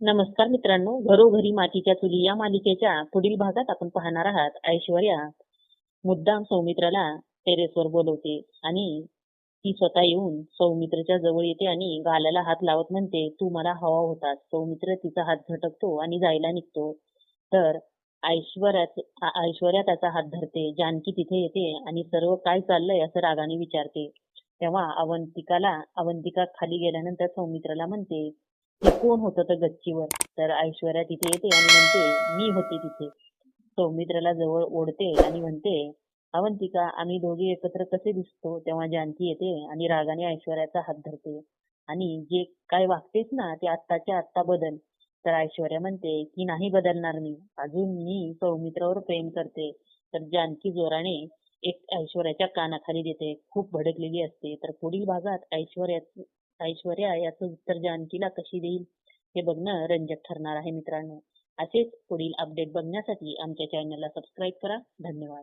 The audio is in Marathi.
नमस्कार मित्रांनो घरोघरी मातीच्या चुली या मालिकेच्या पुढील भागात आपण पाहणार आहात ऐश्वर्या. मुद्दाम सौमित्राला टेरेसवर बोलवते आणि ती स्वतः येऊन सौमित्रच्या जवळ येते आणि गालाला हात लावत म्हणते तू मला हवा होतास. सौमित्र तिचा हात झटकतो आणि जायला निघतो. तर ऐश्वर्या ऐश्वर्या त्याचा हात धरते जानकी तिथे येते आणि सर्व काय चाललंय असं रागाने विचारते. तेव्हा अवंतिकाला अवंतिका खाली गेल्यानंतर सौमित्राला म्हणते की कोण होतं तर गच्चीवर? तर ऐश्वर्या तिथे येते आणि म्हणते मी होते तिथे. सौमित्राला जवळ ओढते आणि म्हणते अवंतिका आम्ही दोघे एकत्र कसे दिसतो? तेव्हा जानकी येते आणि रागाने ऐश्वर्याचा हात धरते. आणि जे काय वागतेस ना ते आत्ताच्या आत्ता बदल. तर ऐश्वर्या म्हणते की नाही बदलणार मी? अजून मी सौमित्रावर प्रेम करते. तर जानकी जोराने एक ऐश्वर्याच्या कानाखाली देते. खूप भडकलेली असते. तर पुढील भागात ऐश्वर्या ऐश्वर्या याचं उत्तर जानकीला कशी देईल? हे बघणं रंजक ठरणार आहे मित्रांनो. असेच पुढील अपडेट बघण्यासाठी आमच्या चॅनलला सबस्क्राईब करा. धन्यवाद.